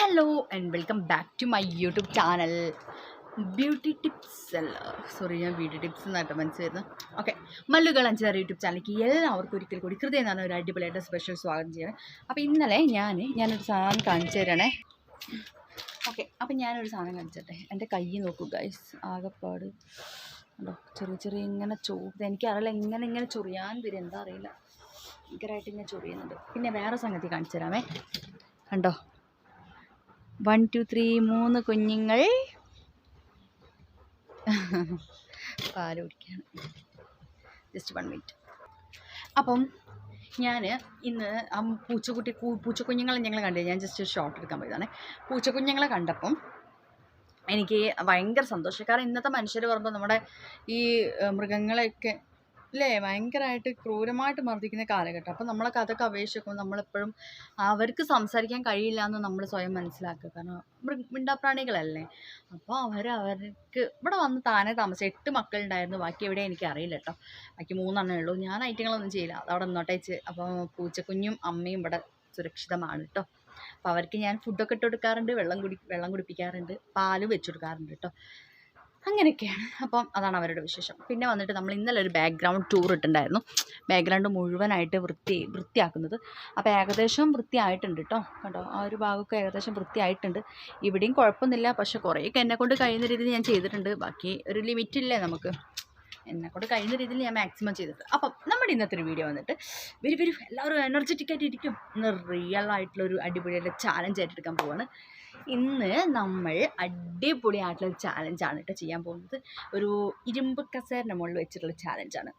Hello and welcome back to my YouTube channel beauty tips അല്ല. Sorry ഞാൻ beauty tips എന്നായിട്ട് മനസ്സിലായിരുന്നു. Okay മല്ലുകൾ അഞ്ചാറ് യൂട്യൂബ് ചാനലിലേക്ക് എല്ലാവർക്കും ഒരിക്കൽ കൂടി ഹൃദയം എന്നാണ് ഒരു അടിപൊളിയായിട്ട് സ്പെഷ്യൽ സ്വാഗതം ചെയ്യണം. അപ്പോൾ ഇന്നലെ ഞാൻ ഞാനൊരു സാധനം കാണിച്ചു തരണേ. ഓക്കെ അപ്പം ഞാനൊരു സാധനം കാണിച്ചട്ടെ. എന്റെ കൈ നോക്കൂ ഗൈസ് ആകെപ്പാട്. ഉണ്ടോ ചെറിയ ചെറിയ ഇങ്ങനെ ചോപ്പ് എനിക്കറിയില്ല എങ്ങനെ ഇങ്ങനെ ചൊറിയാൻ വരും. എന്താ അറിയില്ല. ഭയങ്കരമായിട്ട് ഇങ്ങനെ ചൊറിയുന്നുണ്ട്. പിന്നെ വേറെ സംഗതി കാണിച്ചു തരാമേ. കണ്ടോ? വൺ ടു ത്രീ മൂന്ന് കുഞ്ഞുങ്ങൾ. പാൽ കുടിക്കുകയാണ് ജസ്റ്റ് വൺ മിനിറ്റ് അപ്പം ഞാൻ ഇന്ന് ആ പൂച്ചക്കുട്ടി പൂച്ചക്കുഞ്ഞുങ്ങളെ ഞങ്ങൾ കണ്ടു ഞാൻ ജസ്റ്റ് ഒരു ഷോട്ട് എടുക്കാൻ പോയതാണ്. പൂച്ചക്കുഞ്ഞുങ്ങളെ കണ്ടപ്പം എനിക്ക് ഭയങ്കര സന്തോഷം. കാരണം ഇന്നത്തെ മനുഷ്യർ പറയുമ്പോൾ നമ്മുടെ ഈ മൃഗങ്ങളെയൊക്കെ അല്ലേ? ഭയങ്കരമായിട്ട് ക്രൂരമായിട്ട് മർദ്ദിക്കുന്ന കാലഘട്ടം. അപ്പം നമ്മളൊക്കെ അതൊക്കെ അപേക്ഷിക്കും നമ്മളെപ്പോഴും അവർക്ക് സംസാരിക്കാൻ കഴിയില്ല എന്ന് നമ്മൾ സ്വയം മനസ്സിലാക്കുക. കാരണം മിണ്ടാപ്രാണികളല്ലേ? അപ്പോൾ അവർ അവർക്ക് ഇവിടെ വന്ന് താനേ താമസിച്ച എട്ട് മക്കളുണ്ടായിരുന്നു. ബാക്കി എവിടെ എനിക്ക് അറിയില്ല കേട്ടോ. ബാക്കി മൂന്നെണ്ണേ ഉള്ളൂ. ഞാൻ ഐറ്റങ്ങളൊന്നും ചെയ്യില്ല. അതവിടെ നിന്നോട്ടേച്ച് അപ്പോൾ പൂച്ചക്കുഞ്ഞും അമ്മയും ഇവിടെ സുരക്ഷിതമാണ് കേട്ടോ. അപ്പോൾ അവർക്ക് ഞാൻ ഫുഡൊക്കെ ഇട്ട് കൊടുക്കാറുണ്ട്. വെള്ളം കുടി വെള്ളം കുടിപ്പിക്കാറുണ്ട്. പാൽ വെച്ചു കൊടുക്കാറുണ്ട് കേട്ടോ. അങ്ങനെയൊക്കെയാണ്. അപ്പം അതാണ് അവരുടെ വിശേഷം. പിന്നെ വന്നിട്ട് നമ്മൾ ഇന്നലെ ഒരു ബാക്ക്ഗ്രൗണ്ട് ടൂർ ഇട്ടുണ്ടായിരുന്നു ബാക്ക്ഗ്രൗണ്ട് മുഴുവനായിട്ട് വൃത്തി വൃത്തിയാക്കുന്നത്. അപ്പോൾ ഏകദേശം വൃത്തിയായിട്ടുണ്ട് കേട്ടോ കണ്ടോ? ആ ഒരു ഭാഗമൊക്കെ ഏകദേശം വൃത്തിയായിട്ടുണ്ട്. ഇവിടെയും കുഴപ്പമൊന്നുമില്ല. പക്ഷേ കുറേയൊക്കെ എന്നെക്കൊണ്ട് കഴിയുന്ന രീതിയിൽ ഞാൻ ചെയ്തിട്ടുണ്ട്. ബാക്കി ഒരു ലിമിറ്റില്ലേ നമുക്ക്? എന്നെ കൊണ്ട് കഴിയുന്ന രീതിയിൽ ഞാൻ മാക്സിമം ചെയ്തിട്ടുണ്ട്. അപ്പം നമ്മുടെ ഇന്നത്തെ ഒരു വീഡിയോ വന്നിട്ട് വെരി വെരി. എല്ലാവരും എനർജറ്റിക് ആയിട്ട് ഇരിക്കും. ഇന്ന് റിയൽ ആയിട്ടുള്ള ഒരു ചാലഞ്ച് ആയിട്ട് എടുക്കാൻ പോവാണ്. ഇന്ന് നമ്മൾ അടിപൊളിയായിട്ടുള്ള ചാലഞ്ചാണ് കേട്ടോ ചെയ്യാൻ പോകുന്നത്. ഒരു ഇരുമ്പ് കസേരന്റെ മുകളിൽ വെച്ചിട്ടുള്ള ചാലഞ്ചാണ്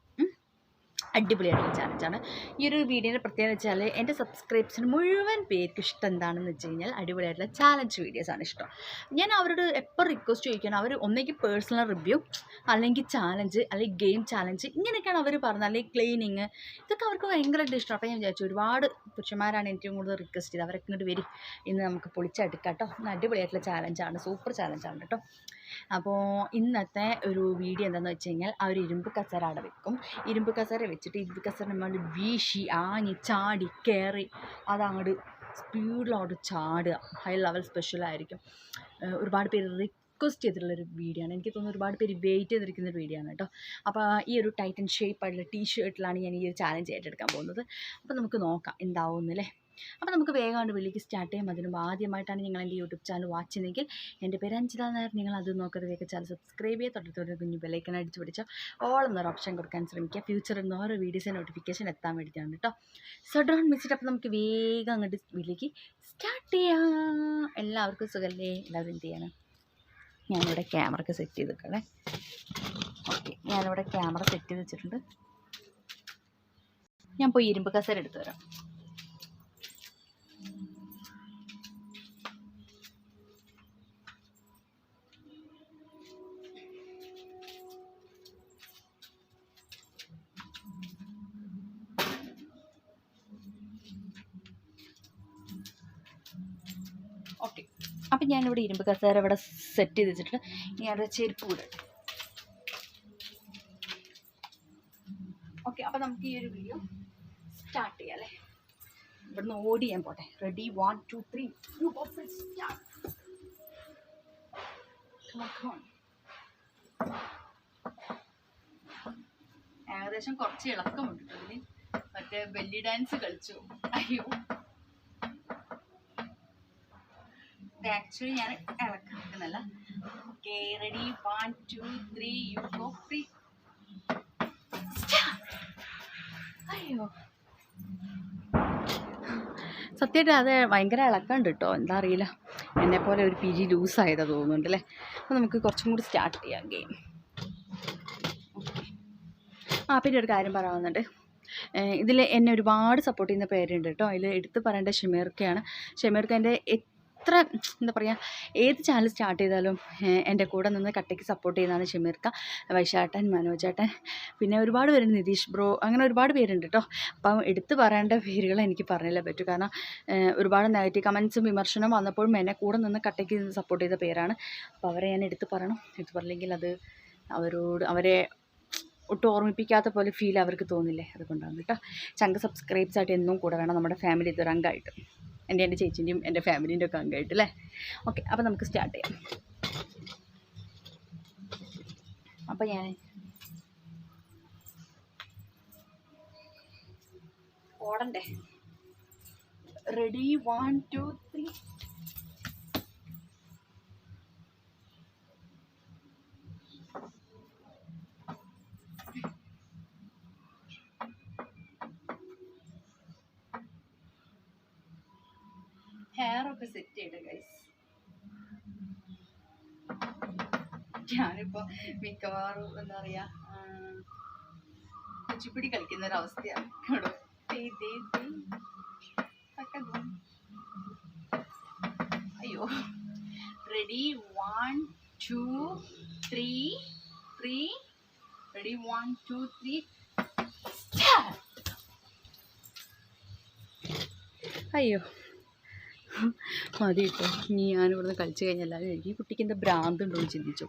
അടിപൊളിയായിട്ടുള്ള ചാലഞ്ചാണ് ഈ ഒരു വീഡിയോയുടെ പ്രത്യേകത വെച്ചാൽ എന്റെ സബ്സ്ക്രൈബ്സിന് മുഴുവൻ പേർക്ക് ഇഷ്ടം എന്താണെന്ന് വെച്ച് കഴിഞ്ഞാൽ അടിപൊളിയായിട്ടുള്ള ചാലഞ്ച് വീഡിയോസാണ് ഇഷ്ടം. ഞാൻ അവരോട് എപ്പോൾ റിക്വസ്റ്റ് ചോദിക്കണം അവർ ഒന്നെങ്കിൽ പേഴ്സണൽ റിവ്യൂ അല്ലെങ്കിൽ ചാലഞ്ച് അല്ലെങ്കിൽ ഗെയിം ചാലഞ്ച് ഇങ്ങനെയൊക്കെയാണ് അവർ പറഞ്ഞത്. അല്ലെങ്കിൽ ക്ലീനിങ് ഇതൊക്കെ അവർക്ക് ഭയങ്കരമായിട്ട് ഇഷ്ടം. അപ്പോൾ ഞാൻ വിചാരിച്ചു ഒരുപാട് പുരുഷന്മാരാണ് ഏറ്റവും കൂടുതൽ റിക്വസ്റ്റ് ചെയ്ത് അവരൊക്കെ ഇങ്ങോട്ട് വരും. ഇന്ന് നമുക്ക് പൊളിച്ചെടുക്കാം കേട്ടോ അടിപൊളിയായിട്ടുള്ള ചാലഞ്ചാണ് സൂപ്പർ ചാലഞ്ചാണ് കേട്ടോ അപ്പോൾ ഇന്നത്തെ ഒരു വീഡിയോ എന്താണെന്ന് വെച്ച് കഴിഞ്ഞാൽ ആ ഒരു ഇരുമ്പ് കസേര അവിടെ വെക്കും. ഇരുമ്പ് കസേര വെച്ചിട്ട് ഇത് നമ്മൾ വീശി ആഞ്ഞ് ചാടി കയറി അതങ്ങോട്ട് സ്പീഡിലോട്ട് ചാടുക. ഹൈ ലെവൽ സ്പെഷ്യലായിരിക്കും ഒരുപാട് പേര് റിക്വസ്റ്റ് ചെയ്തിട്ടുള്ളൊരു വീഡിയോ ആണ്. എനിക്ക് തോന്നുന്നു ഒരുപാട് പേര് വെയിറ്റ് ചെയ്തിരിക്കുന്ന ഒരു വീഡിയോ ആണ് കേട്ടോ. അപ്പോൾ ഈ ഒരു ടൈറ്റൻ ഷേപ്പ് ആയിട്ടുള്ള ടീ ഷർട്ടിലാണ് ഞാൻ ഈ ഒരു ചാലഞ്ച് ഏറ്റെടുക്കാൻ പോകുന്നത്. അപ്പോൾ നമുക്ക് നോക്കാം എന്താവുന്നല്ലേ? അപ്പോൾ നമുക്ക് വേഗം കൊണ്ട് വിളിക്ക് സ്റ്റാർട്ട് ചെയ്യാം. അതിന് മുമ്പ് ആദ്യമായിട്ടാണ് നിങ്ങൾ എന്റെ യൂട്യൂബ് ചാനൽ വാച്ച് ചെയ്യുന്നതെങ്കിൽ എന്റെ പേര് അഞ്ചിത നേരം നിങ്ങൾ അത് നോക്കാതെ വേഗം ചാനൽ സബ്സ്ക്രൈബ് ചെയ്യുക. തൊട്ടടുത്തൊരു കുഞ്ഞു ബെലൈക്കൻ അടിച്ച് പിടിച്ചാൽ ഓൾ എന്നൊരു ഓപ്ഷൻ കൊടുക്കാൻ ശ്രമിക്കുക. ഫ്യൂച്ചറിൽ നിന്ന് ഓരോ വീഡിയോസിന്റെ നോട്ടിഫിക്കേഷൻ എത്താൻ വേണ്ടിയിട്ടാണ് കേട്ടോ സോ ഡോൺ മിസ്റ്റിട്ട് അപ്പോൾ നമുക്ക് വേഗം അങ്ങോട്ട് വിളിക്ക് സ്റ്റാർട്ട് ചെയ്യാം. എല്ലാവർക്കും സുഖല്ലേ? എല്ലാവരും എന്ത് ചെയ്യണം? ഞാനിവിടെ ക്യാമറയ്ക്ക് സെറ്റ് ചെയ്ത് വെക്കണേ ഓക്കെ ഞാനിവിടെ ക്യാമറ സെറ്റ് ചെയ്ത് വെച്ചിട്ടുണ്ട്. ഞാൻ പോയി ഇരുമ്പ് കസേര എടുത്തു തരാം ഓക്കെ. അപ്പം ഞാനിവിടെ ഇരുമ്പ് കസേര ഇവിടെ സെറ്റ് ചെയ്ത് വെച്ചിട്ടുണ്ട്. ഇനി അവിടെ ചെരുപ്പ് കൂടെ ഓക്കെ അപ്പം നമുക്ക് ഈ ഒരു വീഡിയോ സ്റ്റാർട്ട് ചെയ്യാം അല്ലേ? ഇവിടുന്ന് ഓടി ഞാൻ പോട്ടെ. റെഡി വൺ ടു ത്രീ ഏകദേശം കുറച്ച് ഇളക്കമുണ്ട്. മറ്റേ ബെല്ലി ഡാൻസ് കളിച്ചു. അയ്യോ. ആക്ച്വലി ഞാൻ ഇളക്കി നിൽക്കുന്നല്ല okay ready one two three you go free അയ്യോ. സത്യമായിട്ട് അത് ഭയങ്കര ഇളക്കമുണ്ട് കേട്ടോ. എന്താ അറിയില്ല. എന്നെ പോലെ ഒരു പിരി ലൂസായതാ തോന്നുന്നുണ്ട് അല്ലേ? അപ്പോൾ നമുക്ക് കുറച്ചും കൂടി സ്റ്റാർട്ട് ചെയ്യാം ഗെയിം ആ പിന്നെ ഒരു കാര്യം പറയാവുന്നുണ്ട് ഇതിൽ എന്നെ ഒരുപാട് സപ്പോർട്ട് ചെയ്യുന്ന പേരുണ്ട് കേട്ടോ. അതിൽ എടുത്ത് പറയേണ്ട ഷെമീർക്കയാണ്. ഷമീർക്ക് എന്റെ എത്ര എന്താ പറയുക ഏത് ചാനൽ സ്റ്റാർട്ട് ചെയ്താലും എന്റെ കൂടെ നിന്ന് കട്ടയ്ക്ക് സപ്പോർട്ട് ചെയ്യുന്നതാണ് ഷമീർക്ക വൈശാട്ടൻ മനോജേട്ടൻ പിന്നെ ഒരുപാട് പേരുണ്ട് നിതീഷ് ബ്രോ അങ്ങനെ ഒരുപാട് പേരുണ്ട് കേട്ടോ അപ്പം എടുത്തു പറയേണ്ട പേരുകൾ എനിക്ക് പറഞ്ഞില്ല പറ്റൂ. കാരണം ഒരുപാട് നെഗറ്റീവ് കമൻസും വിമർശനവും വന്നപ്പോഴും എന്നെ കൂടെ നിന്ന് കട്ടയ്ക്ക് സപ്പോർട്ട് ചെയ്ത പേരാണ്. അപ്പോൾ അവരെ ഞാൻ എടുത്തു പറയണം. എടുത്തു പറഞ്ഞില്ലെങ്കിൽ അത് അവരോട് അവരെ ഒട്ടും ഓർമ്മിപ്പിക്കാത്ത പോലെ ഫീൽ അവർക്ക് തോന്നില്ലേ? അതുകൊണ്ടാണ് കേട്ടോ ചങ്ക് സബ്സ്ക്രൈബ്സ് ആയിട്ട് എന്നും കൂടെ വേണം നമ്മുടെ ഫാമിലി ഇതൊരു അംഗമായിട്ട് എന്റെ എന്റെ ചേച്ചിന്റെയും എന്റെ ഫാമിലീന്റെ ഒക്കെ അംഗമായിട്ട് അല്ലേ? ഓക്കെ അപ്പോൾ നമുക്ക് സ്റ്റാർട്ട് ചെയ്യാം. അപ്പോൾ ഞാൻ ഓടണ്ടേ? റെഡി വൺ ടു ത്രീ ഒക്കെ സെറ്റ് ചെയ്ത് ഗൈസ് ഞാനിപ്പോ മിക്കവാറും എന്താ പറയാ ആ, കുച്ചിപ്പിടി കളിക്കുന്ന ഒരു അവസ്ഥയാണ്. കേട്ടോ. അയ്യോ. Ready one two three three ready one two three അയ്യോ. മതി കേട്ടോ ഇനി ഞാനിവിടുന്ന് കളിച്ച് കഴിഞ്ഞാൽ എല്ലാവരും ഈ കുട്ടിക്ക് എന്താ ഭ്രാന്തുണ്ടോ എന്ന് ചിന്തിച്ചു.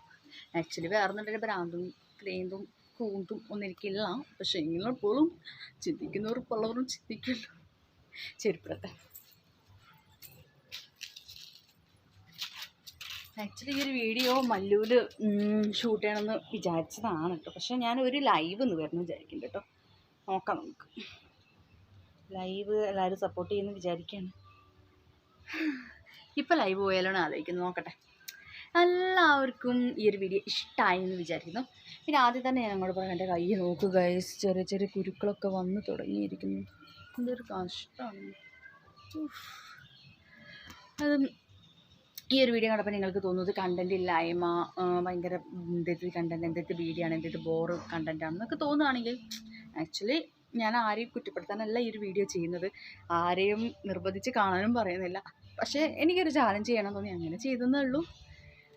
ആക്ച്വലി വേറെ ഒന്നും ഭ്രാന്തും ക്ലേന്തും കൂന്തും ഒന്നും എനിക്കില്ല. പക്ഷെ ഇങ്ങനെപ്പോഴും ചിന്തിക്കുന്നവർ പലവരും ചിന്തിക്കുമല്ലോ ചെരുപ്പത്തെ ആക്ച്വലി ഈ ഒരു വീഡിയോ മല്ലൂര് ഷൂട്ട് ചെയ്യണമെന്ന് വിചാരിച്ചതാണ് കേട്ടോ പക്ഷെ ഞാൻ ഒരു ലൈവ് എന്ന് വരണം വിചാരിക്കുന്നുണ്ട് കേട്ടോ നോക്കാം നമുക്ക്. ലൈവ് എല്ലാവരും സപ്പോർട്ട് ചെയ്യുമെന്ന് വിചാരിക്കുകയാണ്. ഇപ്പോൾ ലൈവ് പോയാലാണ് ആലോചിക്കുന്നത് നോക്കട്ടെ. എല്ലാവർക്കും ഈ ഒരു വീഡിയോ ഇഷ്ടമായി എന്ന് വിചാരിക്കുന്നു. പിന്നെ ആദ്യം തന്നെ ഞാൻ അങ്ങോട്ട് പറയാം എന്റെ കൈ നോക്കുക ചെറിയ ചെറിയ കുരുക്കളൊക്കെ വന്ന് തുടങ്ങിയിരിക്കുന്നു. എന്തൊരു കഷ്ടമാണ്. അത് ഈ ഒരു വീഡിയോ കണ്ടപ്പോൾ നിങ്ങൾക്ക് തോന്നുന്നത് കണ്ടന്റ് ഇല്ലായ്മ ഭയങ്കര എന്തെത്തി കണ്ടന്റ് എന്തെത്തി വീഡിയോ ആണ് എന്തെത്തി ബോറ് കണ്ടന്റ് ആണെന്നൊക്കെ തോന്നുകയാണെങ്കിൽ ആക്ച്വലി ഞാൻ ആരെയും കുറ്റപ്പെടുത്താനല്ല ഈ ഒരു വീഡിയോ ചെയ്യുന്നത്. ആരെയും നിർബന്ധിച്ച് കാണാനും പറയുന്നില്ല. പക്ഷേ എനിക്കൊരു ചാലഞ്ച് ചെയ്യണം തോന്നി. അങ്ങനെ ചെയ്തെന്നേ ഉള്ളൂ.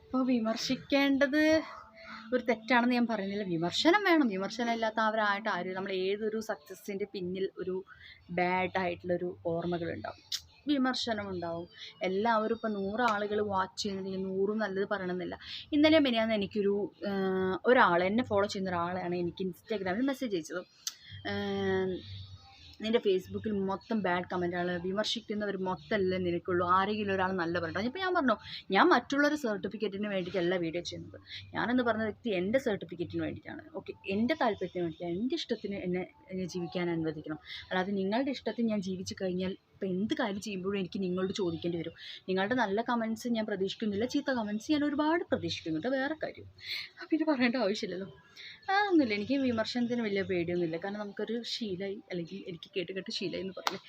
അപ്പോൾ വിമർശിക്കേണ്ടത് ഒരു തെറ്റാണെന്ന് ഞാൻ പറയുന്നില്ല. വിമർശനം വേണം. വിമർശനം ഇല്ലാത്തവരായിട്ട് ആരും നമ്മൾ ഏതൊരു സക്സസ്സിന്റെ പിന്നിൽ ഒരു ബാഡ് ആയിട്ടുള്ളൊരു ഓർമ്മകളുണ്ടാവും. വിമർശനം ഉണ്ടാവും എല്ലാവരും ഇപ്പോൾ നൂറ് ആളുകൾ വാച്ച് ചെയ്യുന്നുണ്ടെങ്കിൽ നൂറും നല്ലത് പറയണമെന്നില്ല. ഇന്നലെ മിനിയാന്ന് എനിക്കൊരു ഒരാൾ എന്നെ ഫോളോ ചെയ്യുന്ന ഒരാളാണ് എനിക്ക് ഇൻസ്റ്റാഗ്രാമിൽ മെസ്സേജ് അയച്ചത്. നിന്റെ ഫേസ്ബുക്കിൽ മൊത്തം ബാഡ് കമന്റാണ് വിമർശിക്കുന്നവർ മൊത്തമല്ലേ നിനക്കുള്ളൂ. ആരെങ്കിലും ഒരാൾ നല്ല പറഞ്ഞു ഇപ്പോൾ ഞാൻ പറഞ്ഞു ഞാൻ മറ്റുള്ളൊരു സർട്ടിഫിക്കറ്റിന് വേണ്ടിയിട്ടല്ല വീഡിയോ ചെയ്യുന്നത്. ഞാനെന്ന് പറഞ്ഞ വ്യക്തി എന്റെ സർട്ടിഫിക്കറ്റിന് വേണ്ടിയിട്ടാണ്. ഓക്കെ എന്റെ താല്പര്യത്തിന് വേണ്ടിയിട്ടാണ്. എന്റെ ഇഷ്ടത്തിന് എന്നെ എന്നെ ജീവിക്കാൻ അനുവദിക്കണം. അല്ലാതെ നിങ്ങളുടെ ഇഷ്ടത്തിന് ഞാൻ ജീവിച്ചു കഴിഞ്ഞാൽ ഇപ്പോൾ എന്ത് കാര്യം ചെയ്യുമ്പോഴും എനിക്ക് നിങ്ങളോട് ചോദിക്കേണ്ടി വരും. നിങ്ങളുടെ നല്ല കമൻസ് ഞാൻ പ്രതീക്ഷിക്കുന്നില്ല. ചീത്ത കമൻസ് ഞാൻ ഒരുപാട് പ്രതീക്ഷിക്കുന്നുണ്ട് വേറെ കാര്യം. അപ്പം പിന്നെ പറയേണ്ട ആവശ്യമില്ലല്ലോ. അതൊന്നുമില്ല എനിക്ക് വിമർശനത്തിന് വലിയ പേടിയൊന്നുമില്ല. കാരണം നമുക്കൊരു ശീലമായി അല്ലെങ്കിൽ എനിക്ക് കേട്ട് കേട്ട് ശീലമായി എന്ന് പറയില്ലേ.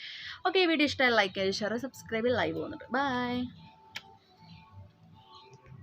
ഓക്കെ വീഡിയോ ഇഷ്ടമായി ലൈക്ക് ചെയ്യുക ഷെയർ സബ്സ്ക്രൈബ് ലൈവ് പോകുന്നുണ്ട്. ബൈ